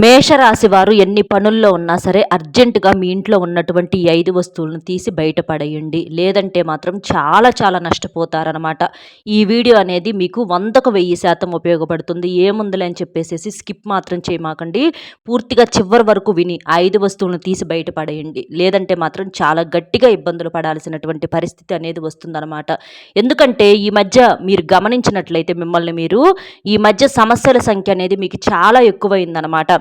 మేషరాశి వారు ఎన్ని పనుల్లో ఉన్నా సరే అర్జెంటుగా మీ ఇంట్లో ఉన్నటువంటి ఈ ఐదు వస్తువులను తీసి బయటపడేయండి. లేదంటే మాత్రం చాలా చాలా నష్టపోతారనమాట ఈ వీడియో అనేది మీకు వందకు వెయ్యి శాతం ఉపయోగపడుతుంది. ఏముందిలే అని చెప్పేసి స్కిప్ మాత్రం చేయమాకండి. పూర్తిగా చివరి వరకు విని ఐదు వస్తువులను తీసి బయటపడేయండి. లేదంటే మాత్రం చాలా గట్టిగా ఇబ్బందులు పడాల్సినటువంటి పరిస్థితి అనేది వస్తుందన్నమాట. ఎందుకంటే ఈ మధ్య మీరు గమనించినట్లయితే మిమ్మల్ని మీరు ఈ మధ్య సమస్యల సంఖ్య అనేది మీకు చాలా ఎక్కువైందనమాట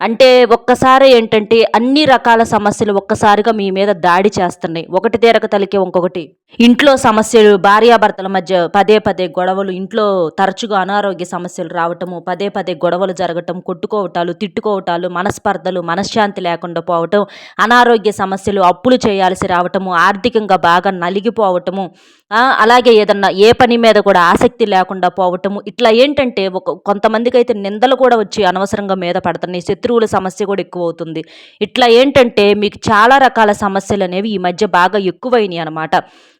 అంటే ఒక్కసారి ఏంటంటే అన్ని రకాల సమస్యలు ఒక్కసారిగా మీ మీద దాడి చేస్తున్నాయి. ఒకటి తీరక తలికే ఇంకొకటి. ఇంట్లో సమస్యలు భార్యాభర్తల మధ్య పదే పదే గొడవలు ఇంట్లో తరచుగా అనారోగ్య సమస్యలు రావటము పదే పదే గొడవలు జరగటం కొట్టుకోవటాలు తిట్టుకోవటాలు మనస్పర్ధలు మనశ్శాంతి లేకుండా పోవటం అనారోగ్య సమస్యలు అప్పులు చేయాల్సి రావటము ఆర్థికంగా బాగా నలిగిపోవటము అలాగే ఏదన్నా ఏ పని మీద కూడా ఆసక్తి లేకుండా పోవటము ఇట్లా ఏంటంటే ఒక కొంతమందికి అయితే నిందలు కూడా వచ్చి అనవసరంగా మీద పడుతున్నాయి. శత్రువుల సమస్య కూడా ఎక్కువ అవుతుంది ఇట్లా ఏంటంటే మీకు చాలా రకాల సమస్యలు అనేవి ఈ మధ్య బాగా ఎక్కువైనాయి అనమాట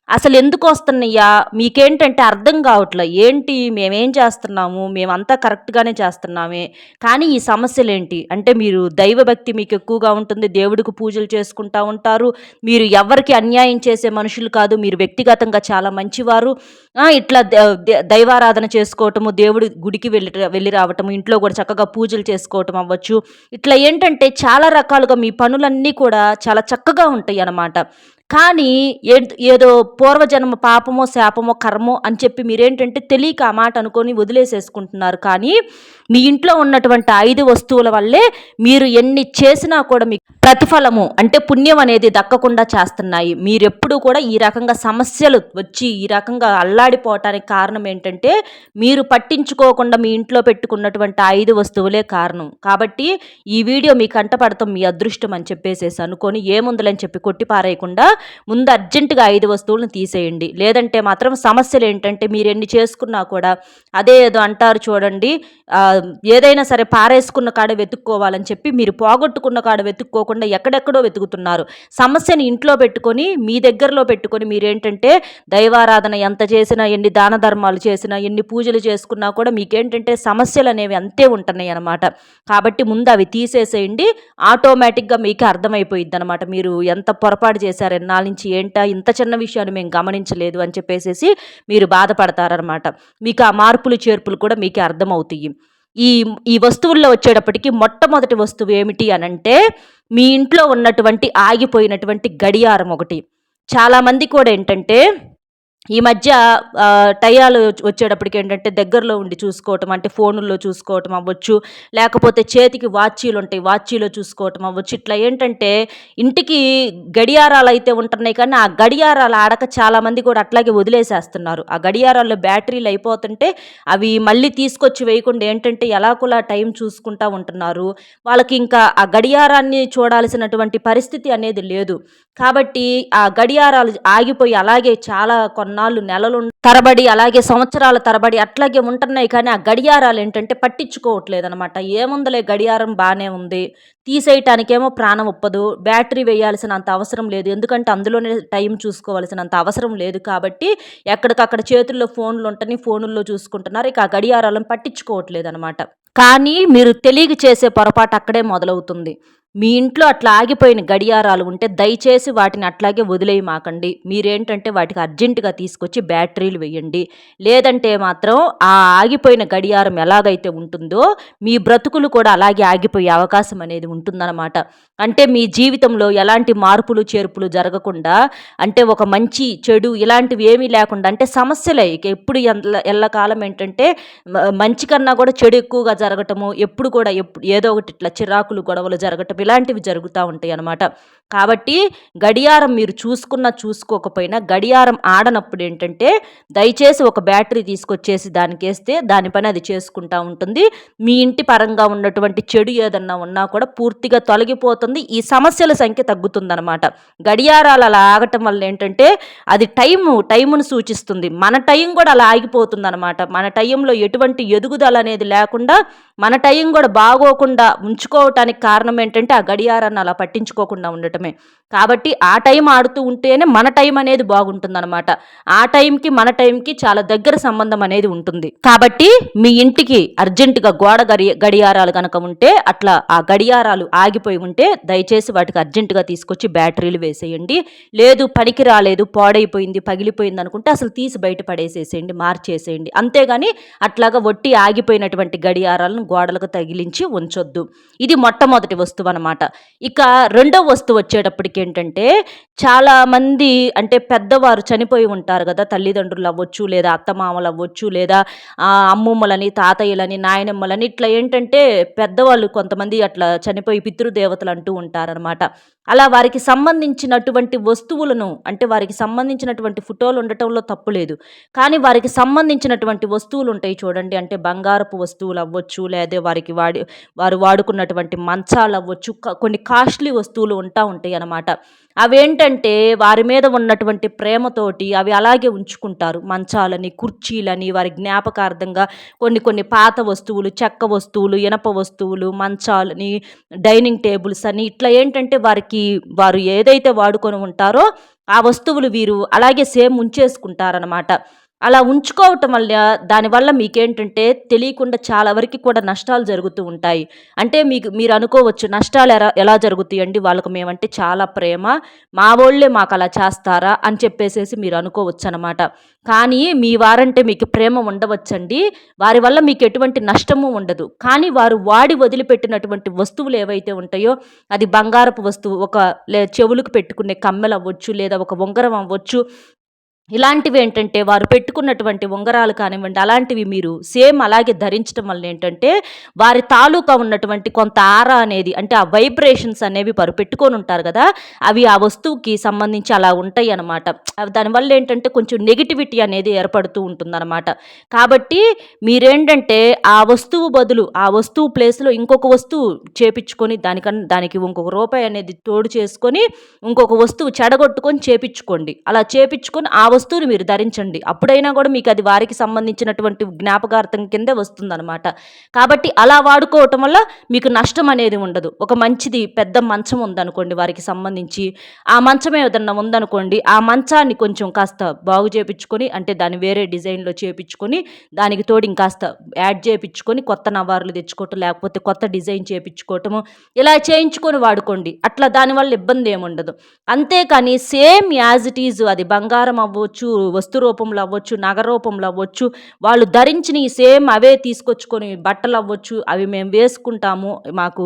అసలు ఎందుకు వస్తున్నాయ్యా? మీకేంటంటే అర్థం కావట్లే. ఏంటి? మేమేం చేస్తున్నాము? మేమంతా కరెక్ట్గానే చేస్తున్నామే. కానీ ఈ సమస్యలు ఏంటి అంటే మీరు దైవభక్తి మీకు ఎక్కువగా ఉంటుంది. దేవుడికి పూజలు చేసుకుంటూ ఉంటారు. మీరు ఎవరికి అన్యాయం చేసే మనుషులు కాదు. మీరు వ్యక్తిగతంగా చాలా మంచివారు. ఇట్లా దైవారాధన చేసుకోవటము దేవుడి గుడికి వెళ్ళి వెళ్ళి రావటము ఇంట్లో కూడా చక్కగా పూజలు చేసుకోవటం అవ్వచ్చు. ఇట్లా ఏంటంటే చాలా రకాలుగా మీ పనులన్నీ కూడా చాలా చక్కగా ఉంటాయి అన్నమాట కానీ ఏదో పూర్వజన్మ పాపమో శాపమో కర్మో అని చెప్పి మీరేంటంటే తెలియక ఆ మాట అనుకొని వదిలేసేసుకుంటున్నారు. కానీ మీ ఇంట్లో ఉన్నటువంటి ఐదు వస్తువుల వల్లే మీరు ఎన్ని చేసినా కూడా మీకు ప్రతిఫలము అంటే పుణ్యం అనేది దక్కకుండా చేస్తున్నాయి. మీరెప్పుడు కూడా ఈ రకంగా సమస్యలు వచ్చి ఈ రకంగా అల్లాడిపోవటానికి కారణం ఏంటంటే మీరు పట్టించుకోకుండా మీ ఇంట్లో పెట్టుకున్నటువంటి ఐదు వస్తువులే కారణం. కాబట్టి ఈ వీడియో మీ కంటపడతాం మీ అదృష్టం అని చెప్పేసేసి అనుకొని ఏముందులని చెప్పి కొట్టిపారేయకుండా ముందు అర్జెంటుగా ఐదు వస్తువులను తీసేయండి. లేదంటే మాత్రం సమస్యలు ఏంటంటే మీరు ఎన్ని చేసుకున్నా కూడా అదే ఏదో అంటారు చూడండి ఏదైనా సరే పారేసుకున్న కాడ వెతుక్కోవాలని చెప్పి మీరు పోగొట్టుకున్న కాడ వెతుక్కోకుండా ఎక్కడెక్కడో వెతుకుతున్నారు. సమస్యని ఇంట్లో పెట్టుకొని మీ దగ్గరలో పెట్టుకొని మీరేంటంటే దైవారాధన ఎంత చేసినా ఎన్ని దాన ధర్మాలు చేసినా ఎన్ని పూజలు చేసుకున్నా కూడా మీకేంటంటే సమస్యలు అనేవి అంతే ఉంటున్నాయి అనమాట కాబట్టి ముందు అవి తీసేసేయండి ఆటోమేటిక్గా మీకు అర్థమైపోయిద్ది అనమాట మీరు ఎంత పొరపాటు చేశారన్న ఎన్నాళ్ళ నుంచి ఏంటా? ఇంత చిన్న విషయాన్ని మేము గమనించలేదు అని చెప్పేసి మీరు బాధపడతారనమాట మీకు ఆ మార్పులు చేర్పులు కూడా మీకు అర్థమవుతాయి. ఈ ఈ వస్తువుల్లో వచ్చేటప్పటికి మొట్టమొదటి వస్తువు ఏమిటి అనంటే మీ ఇంట్లో ఉన్నటువంటి ఆగిపోయినటువంటి గడియారం ఒకటి. చాలామంది కూడా ఏంటంటే ఈ మధ్య టయాలు వచ్చేటప్పటికి ఏంటంటే దగ్గరలో ఉండి చూసుకోవటం అంటే ఫోనుల్లో చూసుకోవటం అవ్వచ్చు లేకపోతే చేతికి వాచీలు ఉంటాయి వాచీలో చూసుకోవటం అవ్వచ్చు. ఇట్లా ఏంటంటే ఇంటికి గడియారాలు అయితే ఉంటున్నాయి కానీ ఆ గడియారాలు ఆడక చాలామంది కూడా అట్లాగే వదిలేసేస్తున్నారు. ఆ గడియారాల్లో బ్యాటరీలు అయిపోతుంటే అవి మళ్ళీ తీసుకొచ్చి వేయకుండా ఏంటంటే ఎలాకులా టైం చూసుకుంటా ఉంటున్నారు. వాళ్ళకి ఇంకా ఆ గడియారాన్ని చూడాల్సినటువంటి పరిస్థితి అనేది లేదు. కాబట్టి ఆ గడియారాలు ఆగిపోయి అలాగే చాలా కొన్న కొన్నాళ్ళు నెలలు తరబడి అలాగే సంవత్సరాల తరబడి అట్లాగే ఉంటున్నాయి కానీ ఆ గడియారాలు ఏంటంటే పట్టించుకోవట్లేదు అనమాట ఏముందలే గడియారం బాగానే ఉంది. తీసేయటానికేమో ప్రాణం ఒప్పదు. బ్యాటరీ వేయాల్సినంత అవసరం లేదు. ఎందుకంటే అందులోనే టైం చూసుకోవాల్సినంత అవసరం లేదు కాబట్టి ఎక్కడికక్కడ చేతుల్లో ఫోన్లు ఉంటాయి ఫోనుల్లో చూసుకుంటున్నారు. ఇక ఆ గడియారాలను పట్టించుకోవట్లేదు అనమాట కానీ మీరు తెలియక చేసే పొరపాటు అక్కడే మొదలవుతుంది. మీ ఇంట్లో అట్లా ఆగిపోయిన గడియారాలు ఉంటే దయచేసి వాటిని అట్లాగే వదిలేయమాకండి. మీరేంటంటే వాటికి అర్జెంటుగా తీసుకొచ్చి బ్యాటరీలు వేయండి. లేదంటే మాత్రం ఆ ఆగిపోయిన గడియారం ఎలాగైతే ఉంటుందో మీ బ్రతుకులు కూడా అలాగే ఆగిపోయే అవకాశం అనేది ఉంటుందన్నమాట. అంటే మీ జీవితంలో ఎలాంటి మార్పులు చేర్పులు జరగకుండా అంటే ఒక మంచి చెడు ఇలాంటివి ఏమీ లేకుండా అంటే సమస్యలే ఇక ఎప్పుడు ఎల్లకాలం ఏంటంటే మంచి కన్నా కూడా చెడు ఎక్కువగా జరగటము ఎప్పుడు కూడా ఎప్పుడు ఏదో ఒకటి ఇట్లా చిరాకులు గొడవలు జరగటం ఇలాంటివి జరుగుతూ ఉంటాయి అన్నమాట కాబట్టి గడియారం మీరు చూసుకున్నా చూసుకోకపోయినా గడియారం ఆడనప్పుడు ఏంటంటే దయచేసి ఒక బ్యాటరీ తీసుకొచ్చేసి దానికి వేస్తే దానిపైన అది చేసుకుంటూ ఉంటుంది. మీ ఇంటి పరంగా ఉన్నటువంటి చెడు ఏదన్నా ఉన్నా కూడా పూర్తిగా తొలగిపోతుంది. ఈ సమస్యల సంఖ్య తగ్గుతుందనమాట గడియారాలు అలా ఆగటం వల్ల ఏంటంటే అది టైము టైమును సూచిస్తుంది. మన టైం కూడా అలా ఆగిపోతుందనమాట మన టైంలో ఎటువంటి ఎదుగుదల అనేది లేకుండా మన టైం కూడా బాగోకుండా ఉంచుకోవటానికి కారణం ఏంటంటే ఆ గడియారాన్ని అలా పట్టించుకోకుండా ఉండటం ఉండటమే కాబట్టి ఆ టైం ఆడుతూ ఉంటేనే మన టైం అనేది బాగుంటుందన్నమాట. ఆ టైంకి మన టైంకి చాలా దగ్గర సంబంధం అనేది ఉంటుంది. కాబట్టి మీ ఇంటికి అర్జెంటుగా గోడ గడి గడియారాలు కనుక ఉంటే అట్లా ఆ గడియారాలు ఆగిపోయి ఉంటే దయచేసి వాటికి అర్జెంటుగా తీసుకొచ్చి బ్యాటరీలు వేసేయండి. లేదు పనికి రాలేదు పాడైపోయింది పగిలిపోయింది అనుకుంటే అసలు తీసి బయట పడేసేసేయండి మార్చేసేయండి. అంతేగాని అట్లాగా ఒట్టి ఆగిపోయినటువంటి గడియారాలను గోడలకు తగిలించి ఉంచొద్దు. ఇది మొట్టమొదటి వస్తువు అనమాట ఇక రెండో వస్తువు వచ్చేటప్పటికి ఏంటంటే చాలామంది అంటే పెద్దవారు చనిపోయి ఉంటారు కదా తల్లిదండ్రులు అవ్వచ్చు లేదా అత్తమామలు అవ్వచ్చు లేదా అమ్మమ్మలని తాతయ్యలని నాయనమ్మలని ఇట్లా ఏంటంటే పెద్దవాళ్ళు కొంతమంది అట్లా చనిపోయి పితృదేవతలు అంటూ ఉంటారనమాట అలా వారికి సంబంధించినటువంటి వస్తువులను అంటే వారికి సంబంధించినటువంటి ఫోటోలు ఉండటంలో తప్పు లేదు. కానీ వారికి సంబంధించినటువంటి వస్తువులు ఉంటాయి చూడండి. అంటే బంగారపు వస్తువులు అవ్వచ్చు లేదా వారికి వాడి వారు వాడుకున్నటువంటి మంచాలు అవ్వచ్చు కొన్ని కాస్ట్లీ వస్తువులు ఉంటా ఉంటాయి అన్నమాట. అవేంటంటే వారి మీద ఉన్నటువంటి ప్రేమతోటి అవి అలాగే ఉంచుకుంటారు. మంచాలని కుర్చీలని వారి జ్ఞాపకార్థంగా కొన్ని కొన్ని పాత వస్తువులు చెక్క వస్తువులు ఇనప వస్తువులు మంచాలని డైనింగ్ టేబుల్స్ అని ఇట్లా ఏంటంటే వారికి వారు ఏదైతే వాడుకొని ఉంటారో ఆ వస్తువులు వీరు అలాగే సేమ్ ఉంచేసుకుంటారనమాట అలా ఉంచుకోవటం వల్ల దానివల్ల మీకేంటంటే తెలియకుండా చాలా వరకు కూడా నష్టాలు జరుగుతూ ఉంటాయి. అంటే మీకు మీరు అనుకోవచ్చు నష్టాలు ఎలా ఎలా జరుగుతాయి అండి వాళ్ళకు మేమంటే చాలా ప్రేమ. మా వాళ్ళే మాకు అలా చేస్తారా? అని చెప్పేసేసి మీరు అనుకోవచ్చు అనమాట కానీ మీ వారంటే మీకు ప్రేమ ఉండవచ్చండి. వారి వల్ల మీకు ఎటువంటి నష్టము ఉండదు. కానీ వారు వాడి వదిలిపెట్టినటువంటి వస్తువులు ఏవైతే ఉంటాయో అది బంగారపు వస్తువు ఒక లే చెవులకు పెట్టుకునే కమ్మెలు అవ్వచ్చు లేదా ఒక ఉంగరం అవ్వచ్చు ఇలాంటివి ఏంటంటే వారు పెట్టుకున్నటువంటి ఉంగరాలు కానివ్వండి అలాంటివి మీరు సేమ్ అలాగే ధరించడం వల్ల ఏంటంటే వారి తాలూకా ఉన్నటువంటి కొంత ఆరా అనేది అంటే ఆ వైబ్రేషన్స్ అనేవి వారు పెట్టుకొని ఉంటారు కదా అవి ఆ వస్తువుకి సంబంధించి అలా ఉంటాయి అన్నమాట. అవి దానివల్ల ఏంటంటే కొంచెం నెగిటివిటీ అనేది ఏర్పడుతూ ఉంటుందన్నమాట. కాబట్టి మీరేంటంటే ఆ వస్తువు బదులు ఆ వస్తువు ప్లేస్లో ఇంకొక వస్తువు చేపించుకొని దానికన్నా దానికి ఇంకొక రూపాయి అనేది తోడు చేసుకొని ఇంకొక వస్తువు చెడగొట్టుకొని చేపించుకోండి. అలా చేపించుకొని ఆ వస్తువుని మీరు ధరించండి. అప్పుడైనా కూడా మీకు అది వారికి సంబంధించినటువంటి జ్ఞాపకార్థం కిందే వస్తుందన్నమాట. కాబట్టి అలా వాడుకోవటం వల్ల మీకు నష్టం అనేది ఉండదు. ఒక మంచిది పెద్ద మంచం ఉందనుకోండి వారికి సంబంధించి. ఆ మంచం ఏదన్నా ఉందనుకోండి ఆ మంచాన్ని కొంచెం కాస్త బాగు చేపించుకొని అంటే దాన్ని వేరే డిజైన్లో చేపించుకొని దానికి తోడు ఇంకాస్త యాడ్ చేయించుకొని కొత్త నవార్లు తెచ్చుకోవటం లేకపోతే కొత్త డిజైన్ చేపించుకోవటము ఇలా చేయించుకొని వాడుకోండి. అట్లా దానివల్ల ఇబ్బంది ఏముండదు. అంతేకాని సేమ్ యాజ్ ఇట్ ఈజ్ అది బంగారం అవ్వు అవ్వచ్చు వస్తు రూపంలో అవ్వచ్చు నగ రూపంలో అవ్వచ్చు వాళ్ళు ధరించిన ఈ సేమ్ అవే తీసుకొచ్చుకొని బట్టలు అవ్వచ్చు అవి మేము వేసుకుంటాము మాకు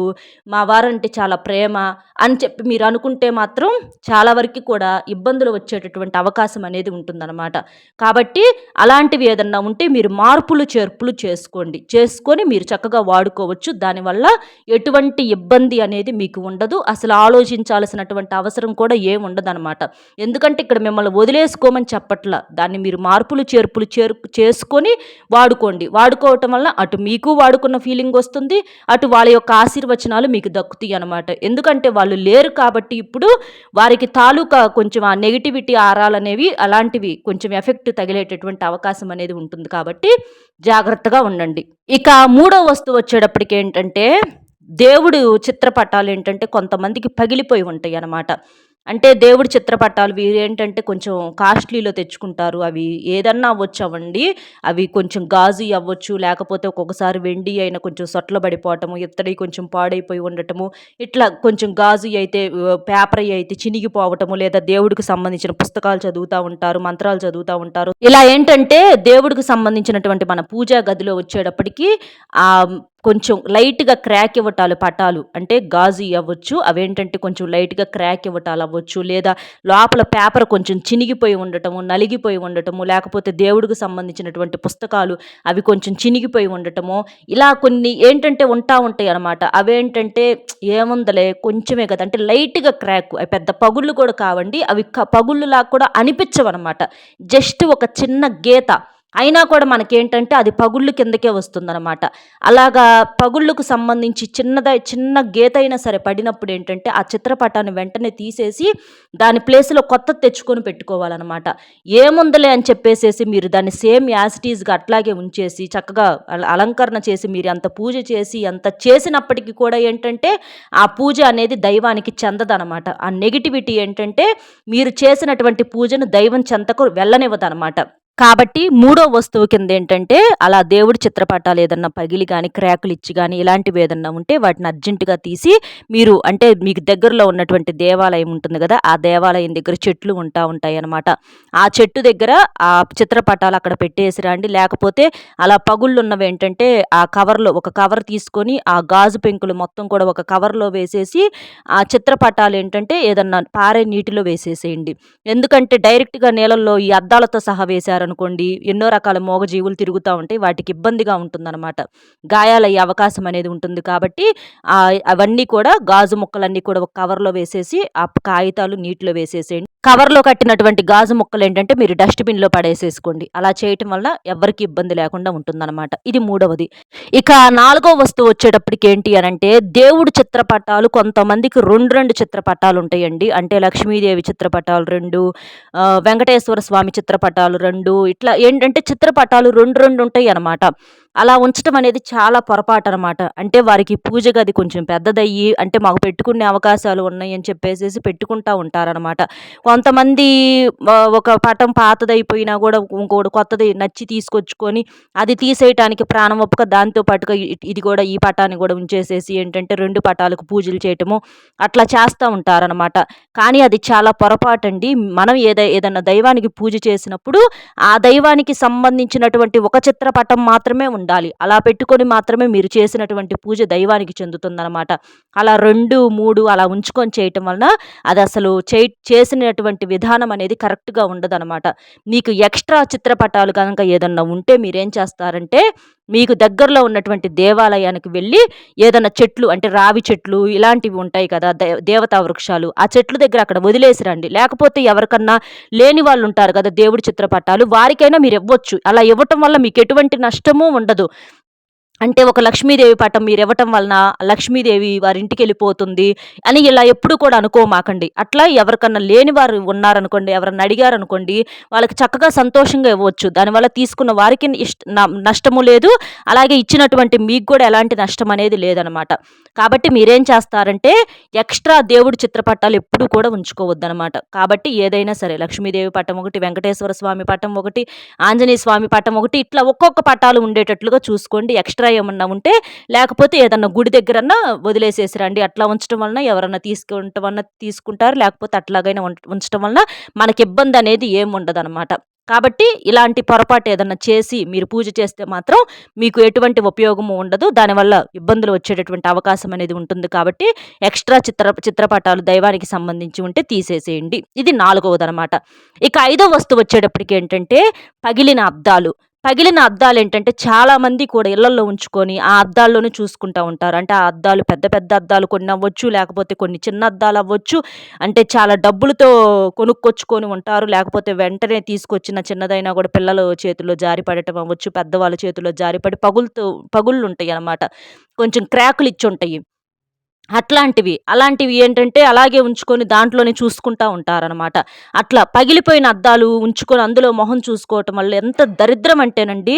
మా వారంటే చాలా ప్రేమ అని చెప్పి మీరు అనుకుంటే మాత్రం చాలా వరకు కూడా ఇబ్బందులు వచ్చేటటువంటి అవకాశం అనేది ఉంటుందన్నమాట. కాబట్టి అలాంటివి ఏదన్నా ఉంటే మీరు మార్పులు చేర్పులు చేసుకోండి. చేసుకొని మీరు చక్కగా వాడుకోవచ్చు. దానివల్ల ఎటువంటి ఇబ్బంది అనేది మీకు ఉండదు. అసలు ఆలోచించాల్సినటువంటి అవసరం కూడా ఏం ఉండదన్నమాట ఎందుకంటే ఇక్కడ మిమ్మల్ని వదిలేసుకోమని చెప్పట్ల. దాన్ని మీరు మార్పులు చేర్పులు చేరు చేసుకొని వాడుకోండి. వాడుకోవటం వల్ల అటు మీకు వాడుకున్న ఫీలింగ్ వస్తుంది అటు వాళ్ళ యొక్క ఆశీర్వచనాలు మీకు దక్కుతాయి అనమాట ఎందుకంటే వాళ్ళు లేరు కాబట్టి ఇప్పుడు వారికి తాలూకా కొంచెం ఆ నెగిటివిటీ ఆరాలనేవి అలాంటివి కొంచెం ఎఫెక్ట్ తగిలేటటువంటి అవకాశం అనేది ఉంటుంది కాబట్టి జాగ్రత్తగా ఉండండి. ఇక మూడో వస్తువు వచ్చేటప్పటికి ఏంటంటే దేవుడు చిత్రపటాలు ఏంటంటే కొంతమందికి పగిలిపోయి ఉంటాయి అన్నమాట. అంటే దేవుడి చిత్రపటాలు వీరు ఏంటంటే కొంచెం కాస్ట్లీలో తెచ్చుకుంటారు. అవి ఏదన్నా అవ్వచ్చు అవ్వండి. అవి కొంచెం గాజు అవ్వచ్చు. లేకపోతే ఒక్కొక్కసారి వెండి అయినా కొంచెం సొట్ల పడిపోవటము ఇత్తడి కొంచెం పాడైపోయి ఉండటము ఇట్లా కొంచెం గాజు అయితే పేపర్ అయితే చినిగిపోవటము లేదా దేవుడికి సంబంధించిన పుస్తకాలు చదువుతూ ఉంటారు మంత్రాలు చదువుతూ ఉంటారు. ఇలా ఏంటంటే దేవుడికి సంబంధించినటువంటి మన పూజా గదిలో వచ్చేటప్పటికి ఆ కొంచెం లైట్గా క్రాక్ ఇవ్వటాలు పటాలు అంటే గాజు అవ్వచ్చు అవేంటంటే కొంచెం లైట్గా క్రాక్ ఇవ్వటాలు అవ్వచ్చు. లేదా లోపల పేపర్ కొంచెం చినిగిపోయి ఉండటము నలిగిపోయి ఉండటము లేకపోతే దేవుడికి సంబంధించినటువంటి పుస్తకాలు అవి కొంచెం చినిగిపోయి ఉండటము. ఇలా కొన్ని ఏంటంటే ఉంటా ఉంటాయి అనమాట అవేంటంటే ఏముందలే కొంచెమే కదా. అంటే లైట్గా క్రాక్ అవి పెద్ద పగుళ్ళు కూడా కావండి. అవి క- పగుళ్ళులా కూడా అనిపించవన్నమాట. జస్ట్ ఒక చిన్న గీత అయినా కూడా మనకేంటంటే అది పగుళ్ళు కిందకే వస్తుందనమాట అలాగా పగుళ్ళకు సంబంధించి చిన్నద చిన్న గీత అయినా సరే పడినప్పుడు ఏంటంటే ఆ చిత్రపటాన్ని వెంటనే తీసేసి దాని ప్లేస్లో కొత్త తెచ్చుకొని పెట్టుకోవాలన్నమాట. ఏముందలే అని చెప్పేసేసి మీరు దాన్ని సేమ్ యాసిటీస్గా అట్లాగే ఉంచేసి చక్కగా అలంకరణ చేసి మీరు అంత పూజ చేసి అంత చేసినప్పటికీ కూడా ఏంటంటే ఆ పూజ అనేది దైవానికి చెందదనమాట ఆ నెగిటివిటీ ఏంటంటే మీరు చేసినటువంటి పూజను దైవం చెంతకు వెళ్ళనివ్వదనమాట కాబట్టి మూడో వస్తువు కింద ఏంటంటే అలా దేవుడి చిత్రపటాలు ఏదన్నా పగిలి కానీ క్రాకులు ఇచ్చి కానీ ఇలాంటివి ఏదన్నా ఉంటే వాటిని అర్జెంటుగా తీసి మీరు అంటే మీకు దగ్గరలో ఉన్నటువంటి దేవాలయం ఉంటుంది కదా ఆ దేవాలయం దగ్గర చెట్లు ఉంటా ఉంటాయి అన్నమాట. ఆ చెట్టు దగ్గర ఆ చిత్రపటాలు అక్కడ పెట్టేసి రండి. లేకపోతే అలా పగుళ్ళు ఉన్నవి ఏంటంటే ఆ కవర్లో ఒక కవర్ తీసుకొని ఆ గాజు పెంకులు మొత్తం కూడా ఒక కవర్లో వేసేసి ఆ చిత్రపటాలు ఏంటంటే ఏదన్నా పారే నీటిలో వేసేసేయండి. ఎందుకంటే డైరెక్ట్గా నీళ్ళల్లో ఈ అద్దాలతో సహా వేశారు అనుకోండి ఎన్నో రకాల మోగజీవులు తిరుగుతూ ఉంటాయి వాటికి ఇబ్బందిగా ఉంటుందన్నమాట. గాయాలయ్యే అవకాశం అనేది ఉంటుంది కాబట్టి అవన్నీ కూడా గాజు ముక్కలన్నీ కూడా ఒక కవర్లో వేసేసి ఆ కాగితాలు నీటిలో వేసేసేయండి. కవర్లో కట్టినటువంటి గాజు ముక్కలు ఏంటంటే మీరు డస్ట్బిన్లో పడేసేసుకోండి. అలా చేయటం వల్ల ఎవరికి ఇబ్బంది లేకుండా ఉంటుందన్నమాట. ఇది మూడవది. ఇక నాలుగో వస్తువు వచ్చేటప్పటికి ఏంటి అని అంటే దేవుడు చిత్రపటాలు కొంతమందికి రెండు రెండు చిత్రపటాలు ఉంటాయండి. అంటే లక్ష్మీదేవి చిత్రపటాలు రెండు వెంకటేశ్వర స్వామి చిత్రపటాలు రెండు ఇట్లా ఏంటంటే చిత్రపటాలు రెండు రెండు ఉంటాయి అన్నమాట. అలా ఉంచడం అనేది చాలా పొరపాటు అనమాట అంటే వారికి పూజ గది కొంచెం పెద్దదయ్యి అంటే మాకు పెట్టుకునే అవకాశాలు ఉన్నాయి అని చెప్పేసి పెట్టుకుంటూ ఉంటారనమాట. కొంతమంది ఒక పటం పాతదైపోయినా కూడా ఇంకోటి కొత్తది నచ్చి తీసుకొచ్చుకొని అది తీసేయటానికి ప్రాణం ఒప్పుక దాంతో పాటుగా ఇది కూడా ఈ పటాన్ని కూడా ఉంచేసేసి ఏంటంటే రెండు పటాలకు పూజలు చేయటము అట్లా చేస్తూ ఉంటారనమాట. కానీ అది చాలా పొరపాటు అండి మనం ఏదై ఏదన్నా దైవానికి పూజ చేసినప్పుడు ఆ దైవానికి సంబంధించినటువంటి ఒక చిత్రపటం మాత్రమే ఉండాలి. అలా పెట్టుకొని మాత్రమే మీరు చేసినటువంటి పూజ దైవానికి చెందుతుందనమాట అలా రెండు మూడు అలా ఉంచుకొని చేయటం వలన అది అసలు చే చేసినటువంటి విధానం అనేది కరెక్ట్గా ఉండదనమాట మీకు ఎక్స్ట్రా చిత్రపటాలు కనుక ఏదన్నా ఉంటే మీరేం చేస్తారంటే మీకు దగ్గరలో ఉన్నటువంటి దేవాలయానికి వెళ్ళి ఏదైనా చెట్లు అంటే రావి చెట్లు ఇలాంటివి ఉంటాయి కదా దేవతా వృక్షాలు ఆ చెట్లు దగ్గర అక్కడ వదిలేసి రండి. లేకపోతే ఎవరికన్నా లేని వాళ్ళు ఉంటారు కదా దేవుడి చిత్రపటాలు వారికైనా మీరు ఇవ్వచ్చు. అలా ఇవ్వటం వల్ల మీకు ఎటువంటి నష్టము ఉండదు. అంటే ఒక లక్ష్మీదేవి పటం మీరు ఇవ్వటం వలన లక్ష్మీదేవి వారి ఇంటికి వెళ్ళిపోతుంది అని ఇలా ఎప్పుడు కూడా అనుకోమాకండి. అట్లా ఎవరికన్నా లేని వారు ఉన్నారనుకోండి ఎవరన్నా అడిగారనుకోండి వాళ్ళకి చక్కగా సంతోషంగా ఇవ్వచ్చు. దానివల్ల తీసుకున్న వారికి నష్టము లేదు. అలాగే ఇచ్చినటువంటి మీకు కూడా ఎలాంటి నష్టం అనేది లేదనమాట. కాబట్టి మీరేం చేస్తారంటే ఎక్స్ట్రా దేవుడి చిత్రపటాలు ఎప్పుడు కూడా ఉంచుకోవద్దనమాట. కాబట్టి ఏదైనా సరే లక్ష్మీదేవి పటం ఒకటి వెంకటేశ్వర స్వామి పటం ఒకటి ఆంజనేయ స్వామి పటం ఒకటి ఇట్లా ఒక్కొక్క పటాలు ఉండేటట్లుగా చూసుకోండి. ఎక్స్ట్రా ఏమన్నా ఉంటే లేకపోతే ఏదన్నా గుడి దగ్గరన్నా వదిలేసేసి రండి అట్లా ఉంచడం వలన ఎవరన్నా తీసుకుంటాం వలన తీసుకుంటారు లేకపోతే అట్లాగైనా ఉంచడం వలన మనకి ఇబ్బంది అనేది ఏమి కాబట్టి ఇలాంటి పొరపాటు ఏదన్నా చేసి మీరు పూజ చేస్తే మాత్రం మీకు ఎటువంటి ఉపయోగము ఉండదు. దానివల్ల ఇబ్బందులు వచ్చేటటువంటి అవకాశం అనేది ఉంటుంది. కాబట్టి ఎక్స్ట్రా చిత్ర చిత్రపటాలు దైవానికి సంబంధించి ఉంటే తీసేసేయండి. ఇది నాలుగవది అనమాట ఇక ఐదో వస్తువు వచ్చేటప్పటికి ఏంటంటే పగిలిన అద్దాలు. పగిలిన అద్దాలు ఏంటంటే చాలామంది కూడా ఇళ్ళలో ఉంచుకొని ఆ అద్దాల్లోనే చూసుకుంటూ ఉంటారు. అంటే ఆ అద్దాలు పెద్ద పెద్ద అద్దాలు కొన్ని అవ్వచ్చు లేకపోతే కొన్ని చిన్న అద్దాలు అవ్వచ్చు. అంటే చాలా డబ్బులతో కొనుక్కొచ్చుకొని ఉంటారు. లేకపోతే వెంటనే తీసుకొచ్చిన చిన్నదైనా కూడా పిల్లల చేతిలో జారిపడటం అవ్వచ్చు పెద్దవాళ్ళ చేతిలో జారిపడి పగులుతూ పగుళ్ళు ఉంటాయి అన్నమాట కొంచెం క్రాకులు ఇచ్చి ఉంటాయి. అట్లాంటివి అలాంటివి ఏంటంటే అలాగే ఉంచుకొని దాంట్లోనే చూసుకుంటా ఉంటారనమాట అట్లా పగిలిపోయిన అద్దాలు ఉంచుకొని అందులో మొహం చూసుకోవటం వల్ల ఎంత దరిద్రం అంటేనండి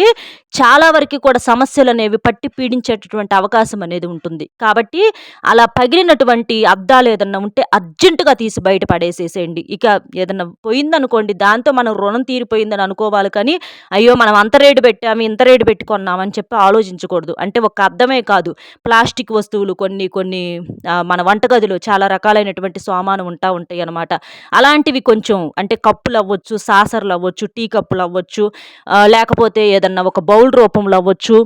చాలా వరకు కూడా సమస్యలు అనేవి పట్టి పీడించేటటువంటి అవకాశం అనేది ఉంటుంది. కాబట్టి అలా పగిలినటువంటి అద్దాలు ఏదన్నా ఉంటే అర్జెంటుగా తీసి బయట పడేసేసేయండి. ఇక ఏదన్నా పోయిందనుకోండి దాంతో మనం రుణం తీరిపోయిందని అనుకోవాలి కానీ అయ్యో మనం అంత రేటు పెట్టాము ఇంత రేటు పెట్టుకున్నామని చెప్పి ఆలోచించకూడదు. అంటే ఒక అర్థమే కాదు. ప్లాస్టిక్ వస్తువులు కొన్ని కొన్ని మన వంటగదిలో చాలా రకాలైనటువంటి సామాను ఉంటా ఉంటాయి అనమాట అలాంటివి కొంచెం అంటే కప్పులు అవ్వచ్చు సాసర్లు అవ్వచ్చు టీ కప్పులు అవ్వచ్చు లేకపోతే ఏదన్నా ఒక బౌల్ రూపంలో అవ్వచ్చు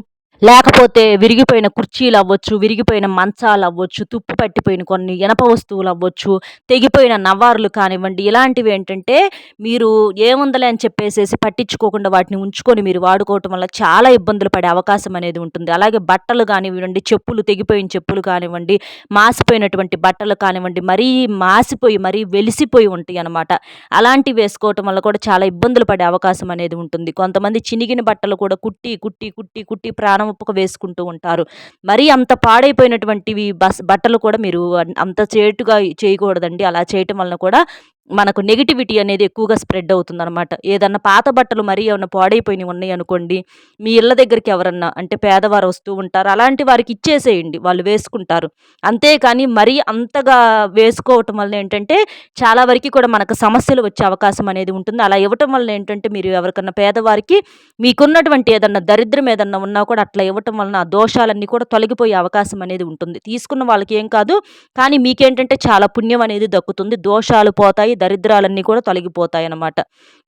లేకపోతే విరిగిపోయిన కుర్చీలు అవ్వచ్చు విరిగిపోయిన మంచాలు అవ్వచ్చు తుప్పు పట్టిపోయిన కొన్ని ఇనప వస్తువులు అవ్వచ్చు తెగిపోయిన నవారులు కానివ్వండి ఇలాంటివి ఏంటంటే మీరు ఏముందలే అని చెప్పేసేసి పట్టించుకోకుండా వాటిని ఉంచుకొని మీరు వాడుకోవటం వల్ల చాలా ఇబ్బందులు పడే అవకాశం అనేది ఉంటుంది. అలాగే బట్టలు కానివ్వండి చెప్పులు తెగిపోయిన చెప్పులు కానివ్వండి మాసిపోయినటువంటి బట్టలు కానివ్వండి మరీ మాసిపోయి మరీ వెలిసిపోయి ఉంటాయి అనమాట అలాంటివి వేసుకోవటం వల్ల కూడా చాలా ఇబ్బందులు పడే అవకాశం అనేది ఉంటుంది. కొంతమంది చినిగిన బట్టలు కూడా కుట్టి కుట్టి కుట్టి కుట్టి ప్రాణం ఉప్పక వేసుకుంటూ ఉంటారు. మరీ అంత పాడైపోయినటువంటివి బస్ బట్టలు కూడా మీరు అంత చేటుగా చేయకూడదండి. అలా చేయటం వలన కూడా మనకు నెగిటివిటీ అనేది ఎక్కువగా స్ప్రెడ్ అవుతుందనమాట ఏదన్నా పాత బట్టలు మరీ ఏమన్నా పాడైపోయినవి ఉన్నాయి అనుకోండి మీ ఇళ్ళ దగ్గరికి ఎవరన్నా అంటే పేదవారు వస్తూ ఉంటారు అలాంటి వారికి ఇచ్చేసేయండి వాళ్ళు వేసుకుంటారు. అంతేకాని మరీ అంతగా వేసుకోవటం వల్ల ఏంటంటే చాలా వరకు కూడా మనకు సమస్యలు వచ్చే అవకాశం అనేది ఉంటుంది. అలా ఇవ్వటం వల్ల ఏంటంటే మీరు ఎవరికన్నా పేదవారికి మీకున్నటువంటి ఏదన్నా దరిద్రం ఏదన్నా ఉన్నా కూడా అట్లా ఇవ్వటం వలన ఆ దోషాలన్నీ కూడా తొలగిపోయే అవకాశం అనేది ఉంటుంది. తీసుకున్న వాళ్ళకి ఏం కాదు కానీ మీకేంటంటే చాలా పుణ్యం అనేది దక్కుతుంది. దోషాలు పోతాయి దరిద్రాలన్నీ కూడా తొలగిపోతాయి అన్నమాట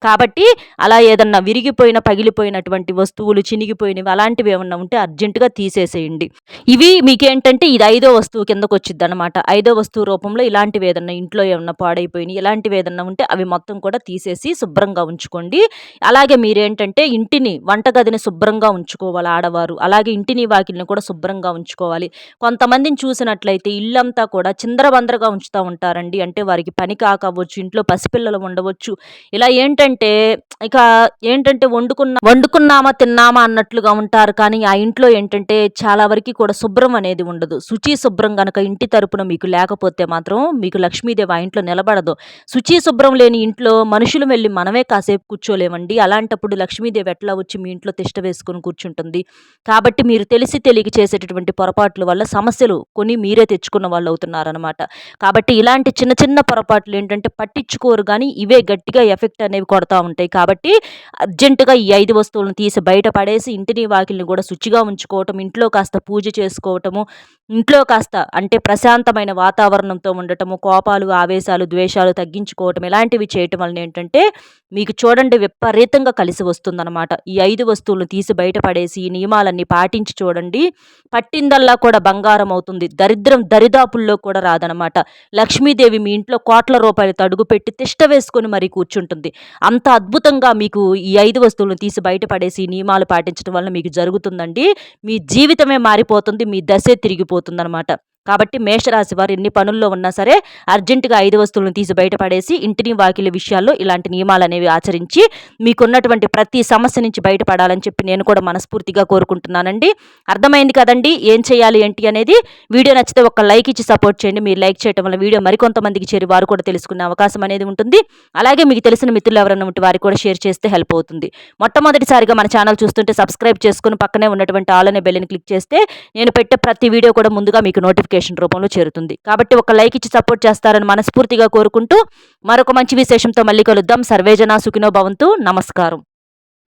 కాబట్టి అలా ఏదన్నా విరిగిపోయిన పగిలిపోయినటువంటి వస్తువులు చినిగిపోయినవి అలాంటివి ఏమన్నా ఉంటే అర్జెంటుగా తీసేసేయండి. ఇవి మీకేంటంటే ఇది ఐదో వస్తువు కిందకు వచ్చింది అనమాట ఐదో వస్తువు రూపంలో ఇలాంటివి ఏదన్నా ఇంట్లో ఏమన్నా పాడైపోయినాయి ఇలాంటివి ఏదన్నా ఉంటే అవి మొత్తం కూడా తీసేసి శుభ్రంగా ఉంచుకోండి. అలాగే మీరేంటంటే ఇంటిని వంటగదిని శుభ్రంగా ఉంచుకోవాలి ఆడవారు. అలాగే ఇంటిని వాకిల్ని కూడా శుభ్రంగా ఉంచుకోవాలి. కొంతమందిని చూసినట్లయితే ఇల్లంతా కూడా చిందరబందరగా ఉంచుతూ ఉంటారండి. అంటే వారికి పని కాకవచ్చు ఇంట్లో పసిపిల్లలు ఉండవచ్చు. ఇలా ఏంటంటే ఇక ఏంటంటే వండుకున్న వండుకున్నామా తిన్నామా అన్నట్లుగా ఉంటారు. కానీ ఆ ఇంట్లో ఏంటంటే చాలా వరకు కూడా శుభ్రం అనేది ఉండదు. శుచి శుభ్రం కనుక ఇంటి తరపున మీకు లేకపోతే మాత్రం మీకు లక్ష్మీదేవి ఆ ఇంట్లో నిలబడదు. శుచి శుభ్రం లేని ఇంట్లో మనుషులు వెళ్ళి మనమే కాసేపు కూర్చోలేమండి. అలాంటప్పుడు లక్ష్మీదేవి ఎట్లా వచ్చి మీ ఇంట్లో తిష్ట వేసుకుని కూర్చుంటుంది? కాబట్టి మీరు తెలిసి తెలియక చేసేటటువంటి పొరపాట్ల వల్ల సమస్యలు కొని మీరే తెచ్చుకున్న వాళ్ళు అవుతున్నారనమాట కాబట్టి ఇలాంటి చిన్న చిన్న పొరపాట్లు ఏంటంటే పట్టించుకోరు కానీ ఇవే గట్టిగా ఎఫెక్ట్ అనేవి కొడతా ఉంటాయి. కాబట్టి అర్జెంటుగా ఈ ఐదు వస్తువులను తీసి బయట పడేసి ఇంటిని వాకిల్ని కూడా శుచిగా ఉంచుకోవటం ఇంట్లో కాస్త పూజ చేసుకోవటము ఇంట్లో కాస్త అంటే ప్రశాంతమైన వాతావరణంతో ఉండటము కోపాలు ఆవేశాలు ద్వేషాలు తగ్గించుకోవటం ఇలాంటివి చేయటం వలన ఏంటంటే మీకు చూడండి విపరీతంగా కలిసి వస్తుందన్నమాట. ఈ ఐదు వస్తువులను తీసి బయటపడేసి ఈ నియమాలన్నీ పాటించి చూడండి పట్టిందల్లా కూడా బంగారం అవుతుంది. దరిద్రం దరిదాపుల్లో కూడా రాదనమాట లక్ష్మీదేవి మీ ఇంట్లో కోట్ల రూపాయలు తడు అడుగుపెట్టి తిష్ట వేసుకొని మరీ కూర్చుంటుంది. అంత అద్భుతంగా మీకు ఈ ఐదు వస్తువులను తీసి బయటపడేసి నియమాలు పాటించడం వల్ల మీకు జరుగుతుందండి. మీ జీవితమే మారిపోతుంది మీ దశే తిరిగిపోతుందనమాట కాబట్టి మేషరాశి వారు ఎన్ని పనుల్లో ఉన్నా సరే అర్జెంటుగా ఐదు వస్తువులను తీసి బయటపడేసి ఇంటిని వాకిలి విషయాల్లో ఇలాంటి నియమాలు అనేవి ఆచరించి మీకున్నటువంటి ప్రతి సమస్య నుంచి బయటపడాలని చెప్పి నేను కూడా మనస్ఫూర్తిగా కోరుకుంటున్నానండి. అర్థమైంది కదండి? ఏం చేయాలి ఏంటి అనేది? వీడియో నచ్చితే ఒక లైక్ ఇచ్చి సపోర్ట్ చేయండి. మీరు లైక్ చేయడం వల్ల వీడియో మరికొంతమందికి చేరి వారు కూడా తెలుసుకునే అవకాశం అనేది ఉంటుంది. అలాగే మీకు తెలిసిన మిత్రులు ఎవరైనా ఉంటే వారికి కూడా షేర్ చేస్తే హెల్ప్ అవుతుంది. మొట్టమొదటిసారిగా మన ఛానల్ చూస్తుంటే సబ్స్క్రైబ్ చేసుకుని పక్కనే ఉన్నటువంటి ఆల్ అనే బెల్ని క్లిక్ చేస్తే నేను పెట్టే ప్రతి వీడియో కూడా ముందుగా మీకు నోటిఫికేషన్ నోటిఫికేషన్ రూపంలో చేరుతుంది. కాబట్టి ఒక లైక్ ఇచ్చి సపోర్ట్ చేస్తారని మనస్ఫూర్తిగా కోరుకుంటూ మరొక మంచి విశేషంతో మళ్ళీ కలుద్దాం. సర్వేజన సుఖినో భవంతు. నమస్కారం.